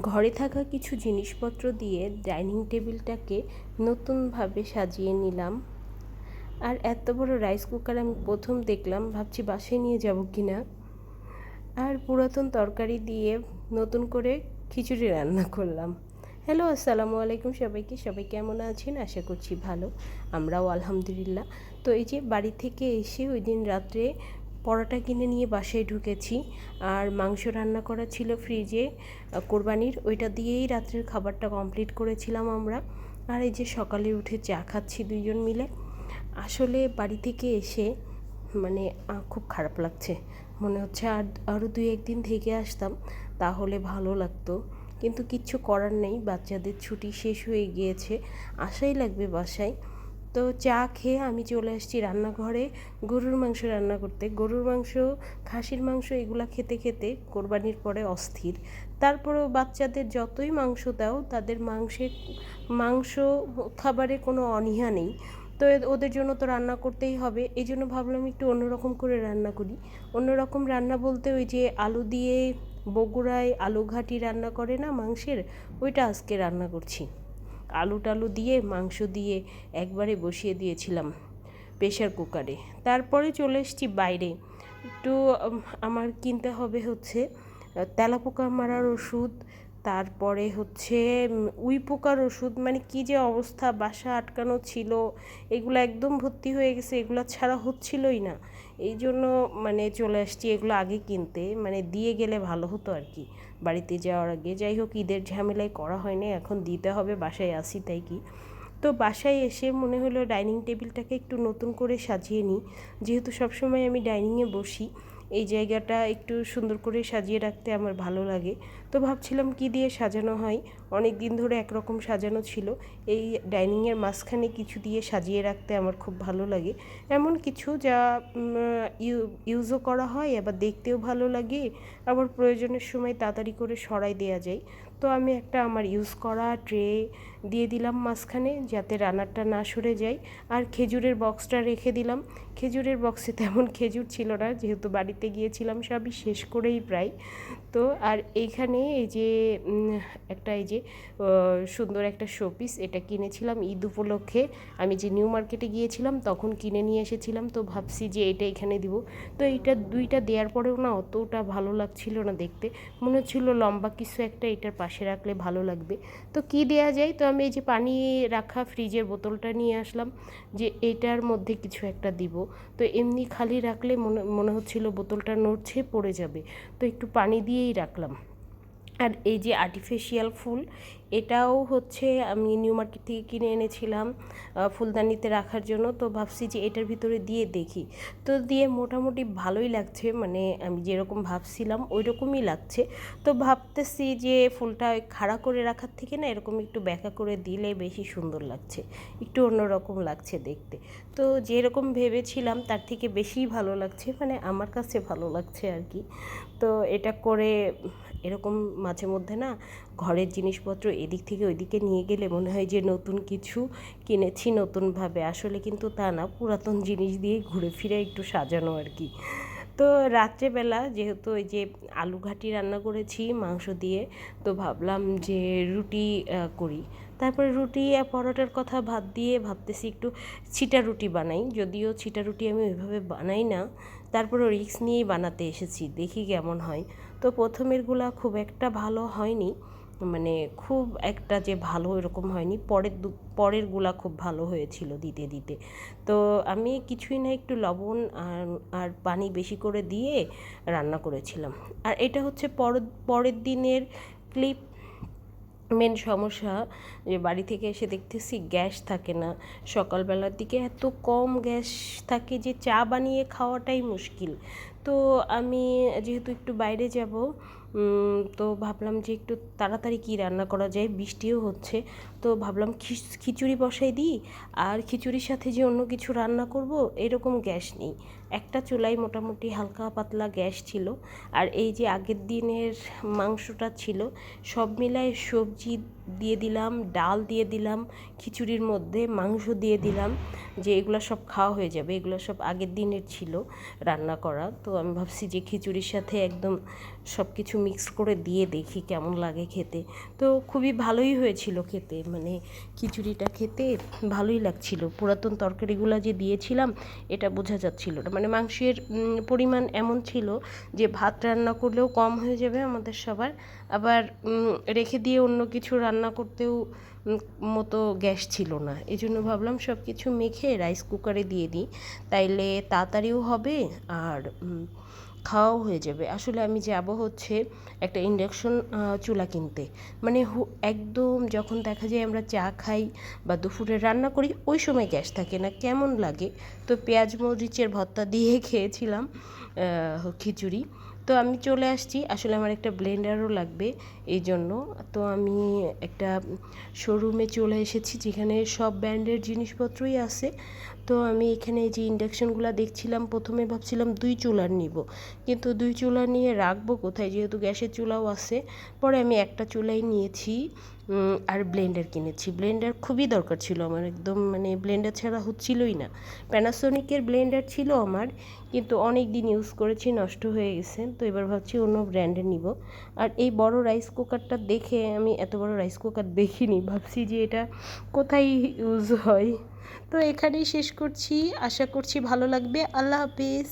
ঘরে থাকা কিছু জিনিসপত্র দিয়ে ডাইনিং টেবিলটাকে নতুনভাবে সাজিয়ে নিলাম। আর এত বড় রাইস কুকার আমি প্রথম দেখলাম, ভাবছি বাসায় নিয়ে যাব কি না আর পুরাতন তরকারি দিয়ে নতুন করে খিচুড়ি রান্না করলাম। হ্যালো, আসসালামু আলাইকুম সবাইকে। সবাই কেমন আছেন? আশা করছি ভালো। আমরাও আলহামদুলিল্লাহ। তো এই যে বাড়ি থেকে এসে ওই দিন রাত্রে পরোটা কিনে নিয়ে বাসায় ঢুকেছি। আর মাংস রান্না করা ছিল ফ্রিজে কোরবানির ওইটা দিয়েই রাত্রের খাবারটা কমপ্লিট করেছিলাম আমরা। আর এই যে সকালে উঠে চা খাচ্ছি দুইজন মিলে। আসলে বাড়ি থেকে এসে মানে খুব খারাপ লাগছে। মনে হচ্ছে আর আরও দুই একদিন থেকে আসতাম, তাহলে ভালো লাগতো। কিন্তু কিচ্ছু করার নেই, বাচ্চাদের ছুটি শেষ হয়ে গিয়েছে। আশাই লাগবে বাসায়। তো চা খেয়ে আমি চলে আসছি রান্নাঘরে গরুর মাংস রান্না করতে। গরুর মাংস, খাসির মাংস এগুলো খেতে খেতে কোরবানির পরে অস্থির। তারপরেও বাচ্চাদের যতই মাংস দাও, তাদের মাংসের, মাংস খাবারে কোনো অনীহা নেই। তো ওদের জন্য তো রান্না করতেই হবে। এই জন্য ভাবলাম একটু অন্যরকম করে রান্না করি। অন্যরকম রান্না বলতে ওই যে আলু দিয়ে বগুড়ায় আলু ঘাটি রান্না করে না মাংসের, ওইটা আজকে রান্না করছি। আলু টালু দিয়ে, মাংস দিয়ে একবারে বসিয়ে দিয়েছিলাম প্রেশার কুকারে। তারপরে চলে এসেছি বাইরে। একটু আমার কিনতে হবে হচ্ছে তেলাপোকা মারার ওষুধ তারপরে হচ্ছে উই পোকার ওষুধ মানে কী যে অবস্থা, বাসা আটকানো ছিল, এগুলো একদম ভর্তি হয়ে গেছে, এগুলো ছাড়া হচ্ছিলই না। এই জন্য মানে চলে আসছি এগুলো আগে কিনতে মানে দিয়ে গেলে ভালো হতো আর কি। বাড়িতে যাওয়ার আগে, যাই হোক, ঈদের ঝামেলায় করা হয়নি, এখন দিতে হবে, বাসায় আসি তাই কি। তো বাসায় এসে মনে হলো ডাইনিং টেবিলটাকে একটু নতুন করে সাজিয়ে নিই। যেহেতু সবসময় আমি ডাইনিংয়ে বসি, এই জায়গাটা একটু সুন্দর করে সাজিয়ে রাখতে আমার ভালো লাগে। তো ভাবছিলাম কি দিয়ে সাজানো হয়। অনেক দিন ধরে একরকম সাজানো ছিল। এই ডাইনিংয়ের মাঝখানে কিছু দিয়ে সাজিয়ে রাখতে আমার খুব ভালো লাগে। এমন কিছু যা ইউজও করা হয়, আবার দেখতেও ভালো লাগে। আবার প্রয়োজনের সময় তাড়াতাড়ি করে সরাই দেওয়া যায়। তো আমি একটা আমার ইউজ করা ট্রে দিয়ে দিলাম মাঝখানে, যাতে রান্নারটা না সরে যায়। আর খেজুরের বক্সটা রেখে দিলাম। খেজুরের বক্সে তেমন খেজুর ছিল না, যেহেতু বাড়িতে গিয়েছিলাম সবই শেষ করেই প্রায়। তো আর এইখানে এই যে একটা এই যে সুন্দর একটা শোপিস এটা কিনেছিলাম ঈদ উপলক্ষে। আমি যে নিউ মার্কেটে গিয়েছিলাম, তখন কিনে নিয়ে এসেছিলাম, তো ভাবছি যে এটা এখানে দিব। তো এইটা দুইটা দেওয়ার পরেও না অতটা ভালো লাগছিল না দেখতে। মনে হচ্ছিল লম্বা কিছু একটা এটার পাশে রাখলে ভালো লাগবে। তো কি দেয়া যায়? তো আমি এই যে পানি রাখা ফ্রিজের বোতলটা নিয়ে আসলাম, যে এটার মধ্যে কিছু একটা দিব। তো এমনি খালি রাখলে মনে মনে হচ্ছিল বোতলটা নড়ছে, পড়ে যাবে। তো একটু পানি দিয়েই রাখলাম আর এই যে আর্টিফিশিয়াল ফুল, এটাও হচ্ছে আমি নিউ মার্কেট থেকে কিনে এনেছিলাম ফুলদানিতে রাখার জন্য। তো ভাবছি যে এটার ভিতরে দিয়ে দেখি। তো দিয়ে মোটামুটি ভালোই লাগছে মানে আমি যেরকম ভাবছিলাম ওই রকমই লাগছে। তো ভাবতেছি যে ফুলটা খাড়া করে রাখার থেকে না এরকম একটু ব্যাকা করে দিলে বেশি সুন্দর লাগছে। একটু অন্যরকম লাগছে দেখতে। তো যেরকম ভেবেছিলাম তার থেকে বেশিই ভালো লাগছে মানে আমার কাছে ভালো লাগছে আর কি। তো এটা করে এরকম মাঝে মধ্যে না ঘরের জিনিসপত্র এদিক থেকে ওইদিকে নিয়ে গেলে মনে হয় যে নতুন কিছু কিনেছি নতুনভাবে। আসলে কিন্তু তা না, পুরাতন জিনিস দিয়ে ঘুরে ফিরে একটু সাজানো আর কি। তো রাত্রেবেলা যেহেতু ওই যে আলু ঘাটি রান্না করেছি, মাংস দিয়ে, তো ভাবলাম যে রুটি করি। তারপরে রুটি আর পরোটার কথা ভাত দিয়ে ভাবতেছি একটু ছিটা রুটি বানাই। যদিও ছিটা রুটি আমি ওইভাবে বানাই না তারপরে রিক্স নিয়েই বানাতে এসেছি, দেখি কেমন হয়। তো প্রথমেরগুলা খুব একটা ভালো হয়নি মানে খুব একটা যে ভালো এরকম হয়নি, পরের দু, পরেরগুলা খুব ভালো হয়েছিল দিতে দিতে। তো আমি কিছুই না একটু লবণ আর আর পানি বেশি করে দিয়ে রান্না করেছিলাম। আর এটা হচ্ছে পর, পরের দিনের ক্লিপ মেন সমস্যা যে বাড়ি থেকে এসে দেখতেছি গ্যাস থাকে না। সকালবেলার দিকে এত কম গ্যাস থাকে যে চা বানিয়ে খাওয়াটাই মুশকিল। তো আমি যেহেতু একটু বাইরে যাব তো ভাবলাম যে একটু তাড়াতাড়ি কি রান্না করা যায়, বৃষ্টিও হচ্ছে। তো ভাবলাম খিচুড়ি বসাই দিই, আর খিচুড়ির সাথে যে অন্য কিছু রান্না করব, এরকম গ্যাস নেই। একটা চুলাই মোটামুটি হালকা পাতলা গ্যাস ছিল, আর এই যে আগের দিনের মাংসটা ছিল, সব মিলায় সবজি দিয়ে দিলাম, ডাল দিয়ে দিলাম, খিচুড়ির মধ্যে মাংস দিয়ে দিলাম, যে এগুলো সব খাওয়া হয়ে যাবে। এগুলো সব আগের দিনের ছিল রান্না করা। তো আমি ভাবছি যে খিচুড়ির সাথে একদম সব কিছু মিক্স করে দিয়ে দেখি কেমন লাগে খেতে। তো খুবই ভালোই হয়েছিল খেতে। মানে খিচুড়িটা খেতে ভালোই লাগছিল। পুরাতন তরকারিগুলো যে দিয়েছিলাম, এটা বোঝা যাচ্ছিল মানে মাংসের পরিমাণ এমন ছিল যে ভাত রান্না করলেও কম হয়ে যাবে আমাদের সবার। আবার রেখে দিয়ে অন্য কিছু রান্না করতেও মতো গ্যাস ছিল না। এই জন্য ভাবলাম সব কিছু মেখে রাইস কুকারে দিয়ে দিই। তাইলে তাড়াতাড়িও হবে আর খাওয়াও হয়ে যাবে। আসলে আমি যাব হচ্ছে একটা ইন্ডাকশন চুলা কিনতে। মানে একদম যখন দেখা যায় আমরা চা খাই বা দুপুরে রান্না করি, ওই সময় গ্যাস থাকে না, কেমন লাগে? তো পেঁয়াজ মরিচের ভর্তা দিয়ে খেয়েছিলাম খিচুড়ি। তো আমি চলে আসছি। আসলে আমার একটা ব্লেন্ডারও লাগবে। এই জন্য। তো আমি একটা শোরুমে চলে এসেছি যেখানে সব ব্র্যান্ডের জিনিসপত্রই আছে। তো আমি এখানে যে ইন্ডাকশানগুলো দেখছিলাম, প্রথমে ভাবছিলাম দুই চুলার নিব। কিন্তু দুই চুলা নিয়ে রাখব কোথায়? যেহেতু গ্যাসের চুলাও আছে। পরে আমি একটা চুলাই নিয়েছি আর ব্লেন্ডার কিনেছি। ব্লেন্ডার খুবই দরকার ছিল আমার, একদম মানে ব্লেন্ডার ছাড়া হচ্ছিলই না। প্যানাসোনিকের ব্লেন্ডার ছিল আমার, কিন্তু অনেক দিন ইউজ করেছি, নষ্ট হয়ে গেছে। তো এবার ভাবছি অন্য ব্র্যান্ডের নিব। আর এই বড় রাইস কুকারটা দেখে আমি এত বড় রাইস কুকার দেখিনি, ভাবছি যে এটা কোথায় ইউজ হয়। তো এখানেই শেষ করছি, আশা করছি ভালো লাগবে। আল্লাহ হাফিজ।